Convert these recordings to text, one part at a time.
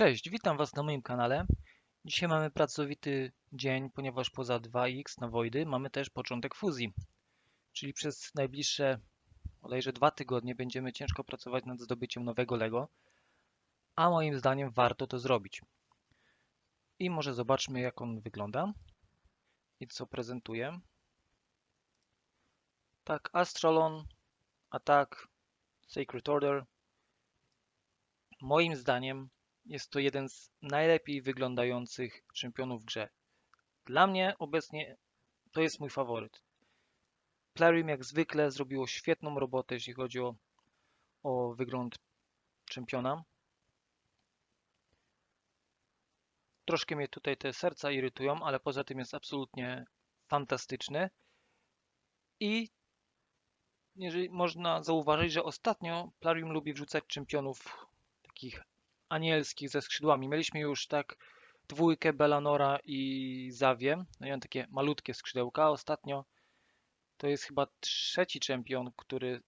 Cześć, witam Was na moim kanale. Dzisiaj mamy pracowity dzień, ponieważ poza 2x na Wojdy mamy też początek fuzji. Czyli przez najbliższe bodajże dwa tygodnie będziemy ciężko pracować nad zdobyciem nowego Lego, a moim zdaniem warto to zrobić. I może zobaczmy jak on wygląda i co prezentuje. Tak, Astrolon, Attack, Sacred Order. Moim zdaniem jest to jeden z najlepiej wyglądających czempionów w grze. Dla mnie obecnie to jest mój faworyt. Plarium jak zwykle zrobiło świetną robotę, jeśli chodzi o, o wygląd czempiona. Troszkę mnie tutaj te serca irytują, ale poza tym jest absolutnie fantastyczny. I jeżeli można zauważyć, że ostatnio Plarium lubi wrzucać czempionów takich anielskich ze skrzydłami. Mieliśmy już tak dwójkę Belanora i Zawie. No i on takie malutkie skrzydełka. Ostatnio to jest chyba trzeci czempion, który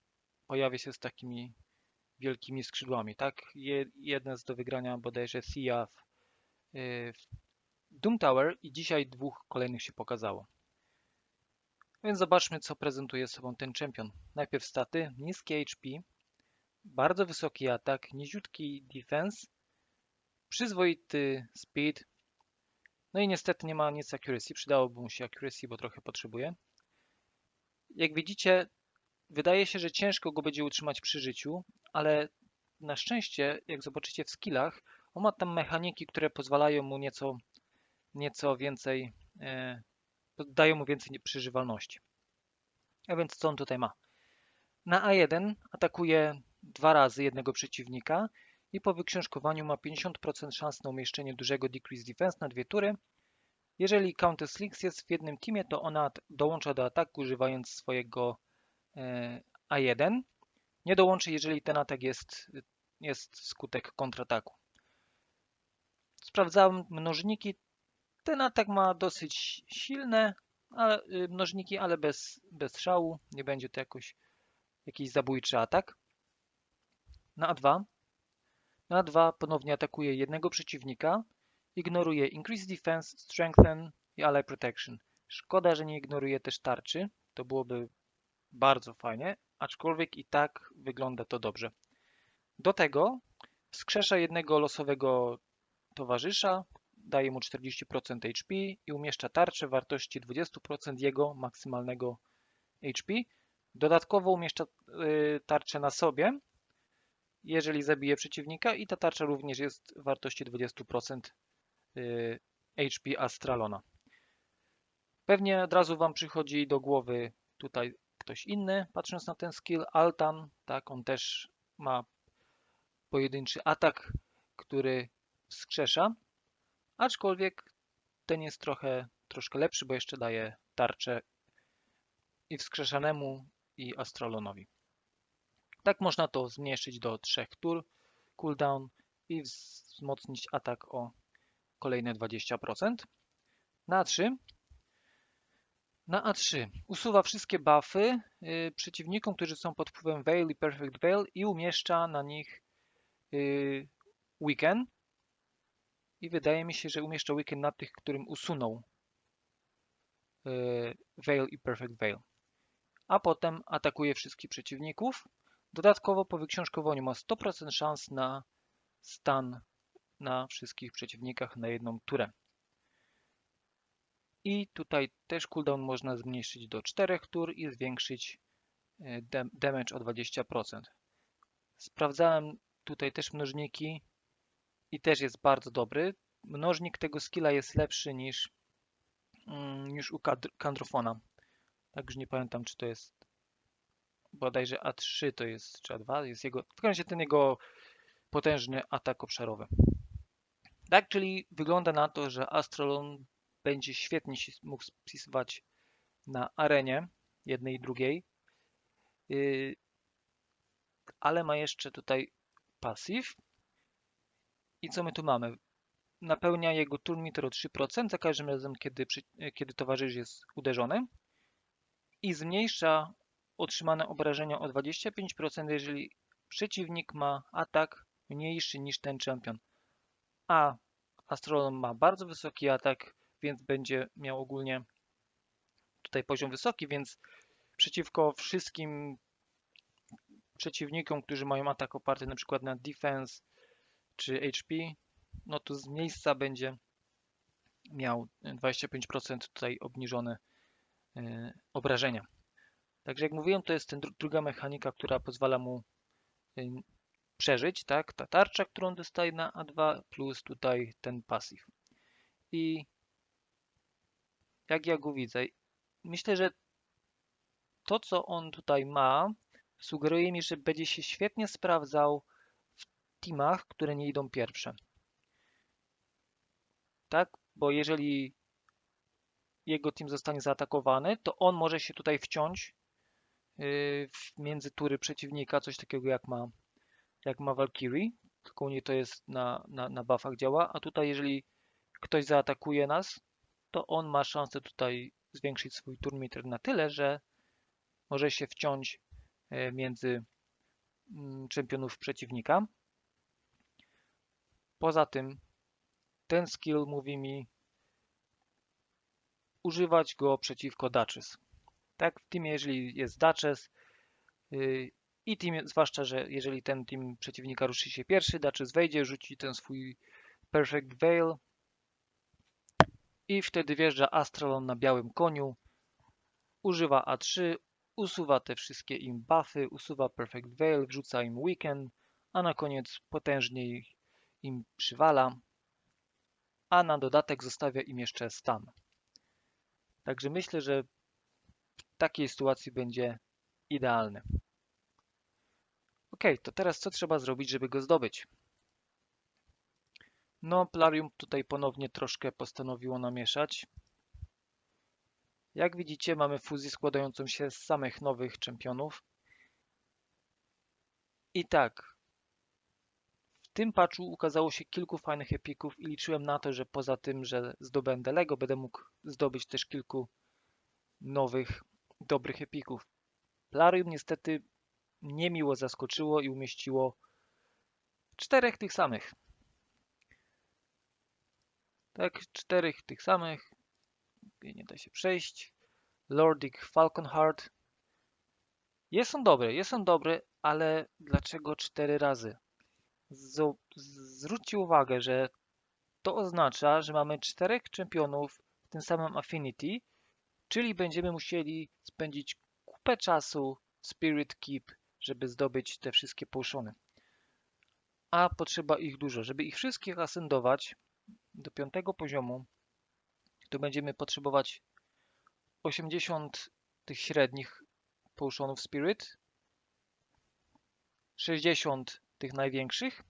pojawia się z takimi wielkimi skrzydłami. Tak, Je, jeden z do wygrania bodajże Thea w, yy, w Doom Tower i dzisiaj dwóch kolejnych się pokazało. Więc zobaczmy, co prezentuje sobą ten czempion. Najpierw staty, niskie HP, bardzo wysoki atak, niziutki defense, przyzwoity speed, no i niestety nie ma nic accuracy, przydałoby mu się accuracy, bo trochę potrzebuje. Jak widzicie, wydaje się, że ciężko go będzie utrzymać przy życiu, ale na szczęście, jak zobaczycie w skillach, on ma tam mechaniki, które pozwalają mu nieco, nieco więcej, e, dają mu więcej przeżywalności. A więc co on tutaj ma? Na A1 atakuje dwa razy jednego przeciwnika i po wyksiążkowaniu ma 50% szans na umieszczenie dużego Decrease Defense na dwie tury. Jeżeli Countess Lix jest w jednym teamie, to ona dołącza do ataku używając swojego e, A1. Nie dołączy, jeżeli ten atak jest, jest skutek kontrataku. Sprawdzałem mnożniki. Ten atak ma dosyć silne ale, y, mnożniki, ale bez, bez szału. Nie będzie to jakoś, jakiś zabójczy atak. Na A2. Na A2 ponownie atakuje jednego przeciwnika. Ignoruje Increase Defense, Strengthen i Ally Protection. Szkoda, że nie ignoruje też tarczy. To byłoby bardzo fajnie, aczkolwiek i tak wygląda to dobrze. Do tego wskrzesza jednego losowego towarzysza, daje mu 40% HP i umieszcza tarczę wartości 20% jego maksymalnego HP. Dodatkowo umieszcza y, tarczę na sobie, jeżeli zabije przeciwnika i ta tarcza również jest wartości 20% y, HP Astralona. Pewnie od razu Wam przychodzi do głowy tutaj ktoś inny, patrząc na ten skill. Altan, tak, on też ma pojedynczy atak, który wskrzesza, aczkolwiek ten jest trochę troszkę lepszy, bo jeszcze daje tarczę i wskrzeszanemu i Astralonowi. Tak można to zmniejszyć do 3 tur cooldown i wzmocnić atak o kolejne 20%. Na A3 na A3 usuwa wszystkie buffy yy, przeciwnikom, którzy są pod wpływem Veil i Perfect Veil i umieszcza na nich yy, Weekend. I wydaje mi się, że umieszcza Weekend na tych, którym usunął yy, Veil i Perfect Veil. A potem atakuje wszystkich przeciwników Dodatkowo po wyksiążkowaniu ma 100% szans na stan na wszystkich przeciwnikach na jedną turę. I tutaj też cooldown można zmniejszyć do 4 tur i zwiększyć e, damage o 20%. Sprawdzałem tutaj też mnożniki i też jest bardzo dobry. Mnożnik tego skilla jest lepszy niż, mm, niż u Kandrofona. Także nie pamiętam, czy to jest bodajże A3 to jest, czy A2, jest jego, w każdym razie ten jego potężny atak obszarowy. Tak, czyli wygląda na to, że Astrolon będzie świetnie się mógł spisywać na arenie jednej i drugiej, yy, ale ma jeszcze tutaj passive. I co my tu mamy? Napełnia jego turn meter o 3% za każdym razem, kiedy, kiedy towarzysz jest uderzony i zmniejsza otrzymane obrażenia o 25%, jeżeli przeciwnik ma atak mniejszy niż ten czempion. A Astrolon ma bardzo wysoki atak, więc będzie miał ogólnie tutaj poziom wysoki, więc przeciwko wszystkim przeciwnikom, którzy mają atak oparty na przykład na defense czy HP, no to z miejsca będzie miał 25% tutaj obniżone yy, obrażenia. Także jak mówiłem, to jest ten druga mechanika, która pozwala mu yy, przeżyć, tak? Ta tarcza, którą dostaje na A2 plus tutaj ten pasyw. I jak ja go widzę, myślę, że to, co on tutaj ma, sugeruje mi, że będzie się świetnie sprawdzał w teamach, które nie idą pierwsze. Tak? Bo jeżeli jego team zostanie zaatakowany, to on może się tutaj wciąć między tury przeciwnika, coś takiego jak ma, jak ma Valkyrie, tylko u niej to jest na, na, na buffach działa, a tutaj jeżeli ktoś zaatakuje nas, to on ma szansę tutaj zwiększyć swój turn na tyle, że może się wciąć e, między mm, czempionów przeciwnika. Poza tym ten skill mówi mi używać go przeciwko Duchess. Tak, w teamie, jeżeli jest Duchess yy, i team, zwłaszcza, że jeżeli ten team przeciwnika ruszy się pierwszy, Duchess wejdzie, rzuci ten swój Perfect Veil i wtedy wjeżdża Astralon na białym koniu, używa A3, usuwa te wszystkie im buffy, usuwa Perfect Veil, wrzuca im Weekend, a na koniec potężniej im przywala, a na dodatek zostawia im jeszcze stan. Także myślę, że takiej sytuacji będzie idealny. Ok, to teraz co trzeba zrobić, żeby go zdobyć? No, Plarium tutaj ponownie troszkę postanowiło namieszać. Jak widzicie, mamy fuzję składającą się z samych nowych czempionów. I tak, w tym patchu ukazało się kilku fajnych epików i liczyłem na to, że poza tym, że zdobędę Lego, będę mógł zdobyć też kilku nowych, dobrych epików. Plarium niestety niemiło zaskoczyło i umieściło czterech tych samych. Tak, czterech tych samych. Nie da się przejść. Lordic Falconheart. Jest on dobry, jest on dobry, ale dlaczego cztery razy? Z zwróćcie uwagę, że to oznacza, że mamy czterech czempionów w tym samym Affinity, czyli będziemy musieli spędzić kupę czasu w Spirit Keep, żeby zdobyć te wszystkie poszony. A potrzeba ich dużo. Żeby ich wszystkich asendować, do piątego poziomu, to będziemy potrzebować 80 tych średnich potionów Spirit, 60 tych największych,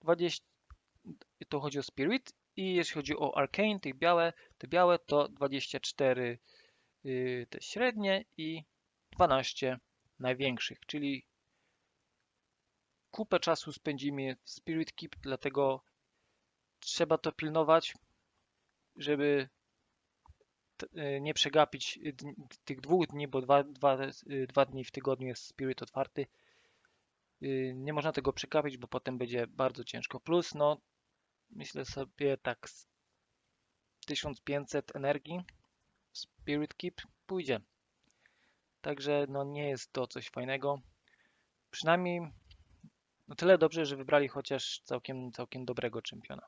20 to chodzi o Spirit i jeśli chodzi o Arcane, tych białe, te białe to 24 yy, te średnie i 12 największych, czyli kupę czasu spędzimy w Spirit Keep, dlatego trzeba to pilnować, żeby e, nie przegapić tych dwóch dni, bo dwa, dwa, e, dwa dni w tygodniu jest Spirit otwarty. Nie można tego przegapić, bo potem będzie bardzo ciężko. Plus, no, myślę sobie tak 1500 energii Spirit Keep pójdzie. Także no nie jest to coś fajnego. Przynajmniej no tyle dobrze, że wybrali chociaż całkiem, całkiem dobrego czempiona.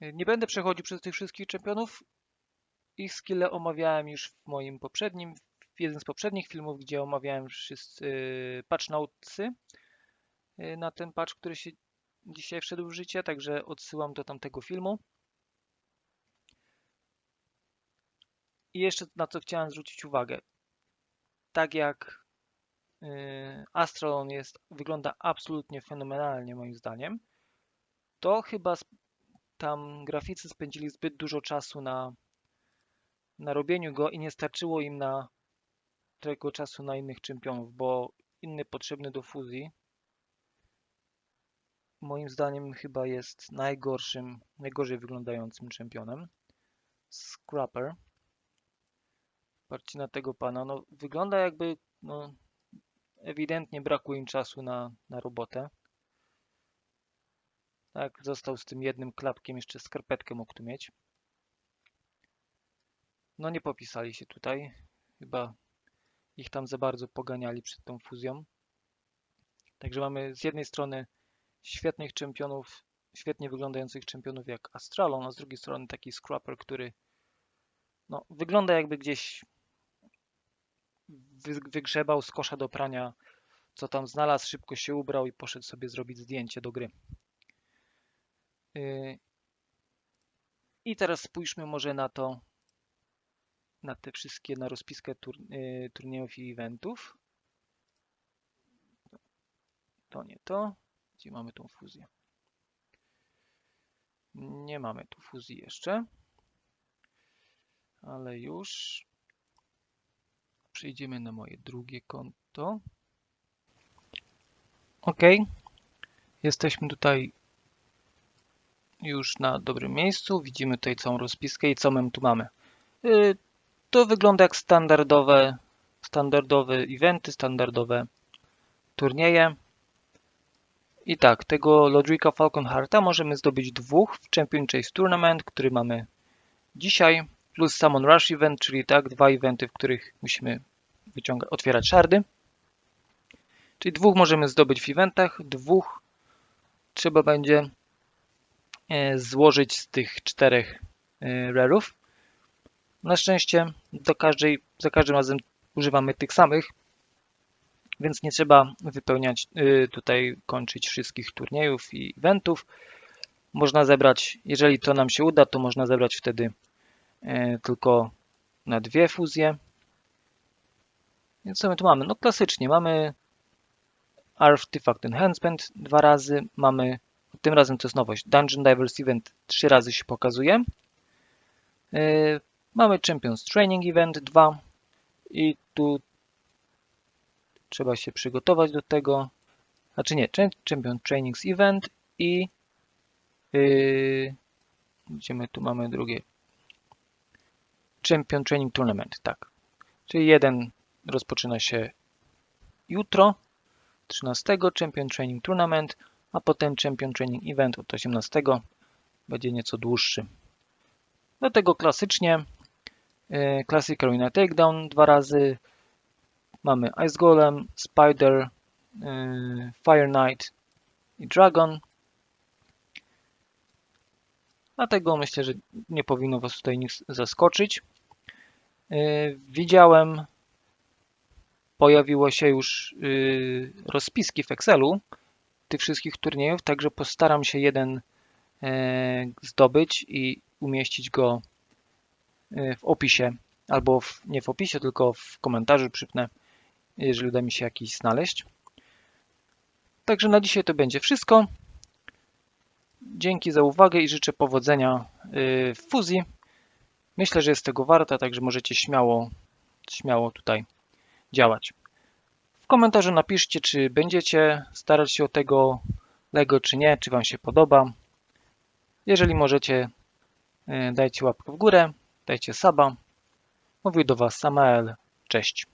Nie będę przechodził przez tych wszystkich czempionów. Ich skille omawiałem już w moim poprzednim, w jeden z poprzednich filmów, gdzie omawiałem wszyscy y, patch notesy y, na ten patch, który się dzisiaj wszedł w życie, także odsyłam do tamtego filmu. I jeszcze na co chciałem zwrócić uwagę. Tak jak y, Astrolon jest, wygląda absolutnie fenomenalnie moim zdaniem, to chyba tam graficy spędzili zbyt dużo czasu na, na robieniu go i nie starczyło im na tego czasu na innych czempionów, bo inny potrzebny do fuzji moim zdaniem chyba jest najgorszym, najgorzej wyglądającym czempionem. Scrapper. Patrzcie na tego pana. No, wygląda jakby no, ewidentnie brakuje im czasu na, na robotę. Tak, został z tym jednym klapkiem, jeszcze skarpetkę mógł tu mieć. No nie popisali się tutaj. Chyba ich tam za bardzo poganiali przed tą fuzją. Także mamy z jednej strony świetnych czempionów, świetnie wyglądających czempionów jak Astralon, a z drugiej strony taki Scrapper, który no, wygląda jakby gdzieś wy- wygrzebał z kosza do prania, co tam znalazł, szybko się ubrał i poszedł sobie zrobić zdjęcie do gry. Yy, I teraz spójrzmy może na to, na te wszystkie, na rozpiskę tur, yy, turniejów i eventów. To nie to. Gdzie mamy tą fuzję? Nie mamy tu fuzji jeszcze. Ale już. Przejdziemy na moje drugie konto. OK. Jesteśmy tutaj już na dobrym miejscu. Widzimy tutaj całą rozpiskę i co my tu mamy. Yy, To wygląda jak standardowe, standardowe eventy, standardowe turnieje. I tak, tego Lodrika Falcon Hearta możemy zdobyć dwóch w Champion Chase Tournament, który mamy dzisiaj, plus Summon Rush Event, czyli tak, dwa eventy, w których musimy otwierać szardy. Czyli dwóch możemy zdobyć w eventach, dwóch trzeba będzie e, złożyć z tych czterech e, rarów. Na szczęście do każdej, za każdym razem używamy tych samych, więc nie trzeba wypełniać y, tutaj, kończyć wszystkich turniejów i eventów. Można zebrać, jeżeli to nam się uda, to można zebrać wtedy e, tylko na dwie fuzje. Więc co my tu mamy? No klasycznie mamy Artifact Enhancement dwa razy, mamy, tym razem to jest nowość, Dungeon Divers Event trzy razy się pokazuje. E, Mamy Champions Training Event 2 i tu trzeba się przygotować do tego. Znaczy nie, Cha- Champion Trainings Event i yy, gdzie my tu mamy drugie? Champion Training Tournament, tak. Czyli jeden rozpoczyna się jutro, 13 Champion Training Tournament, a potem Champion Training Event od 18 będzie nieco dłuższy. Do tego klasycznie yy, Classic Arena Takedown dwa razy, Mamy Ice Golem, Spider, yy, Fire Knight i Dragon. Dlatego myślę, że nie powinno Was tutaj nic zaskoczyć. Yy, Widziałem, pojawiło się już yy, rozpiski w Excelu tych wszystkich turniejów, także postaram się jeden zdobyć i umieścić go w opisie, albo w, nie w opisie, tylko w komentarzu przypnę jeżeli uda mi się jakiś znaleźć. Także na dzisiaj to będzie wszystko. Dzięki za uwagę i życzę powodzenia yy, w fuzji. Myślę, że jest tego warta, także możecie śmiało, śmiało tutaj działać. W komentarzu napiszcie, czy będziecie starać się o tego Lego, czy nie, czy Wam się podoba. Jeżeli możecie, yy, dajcie łapkę w górę, dajcie suba. Mówił do Was Samael. Cześć.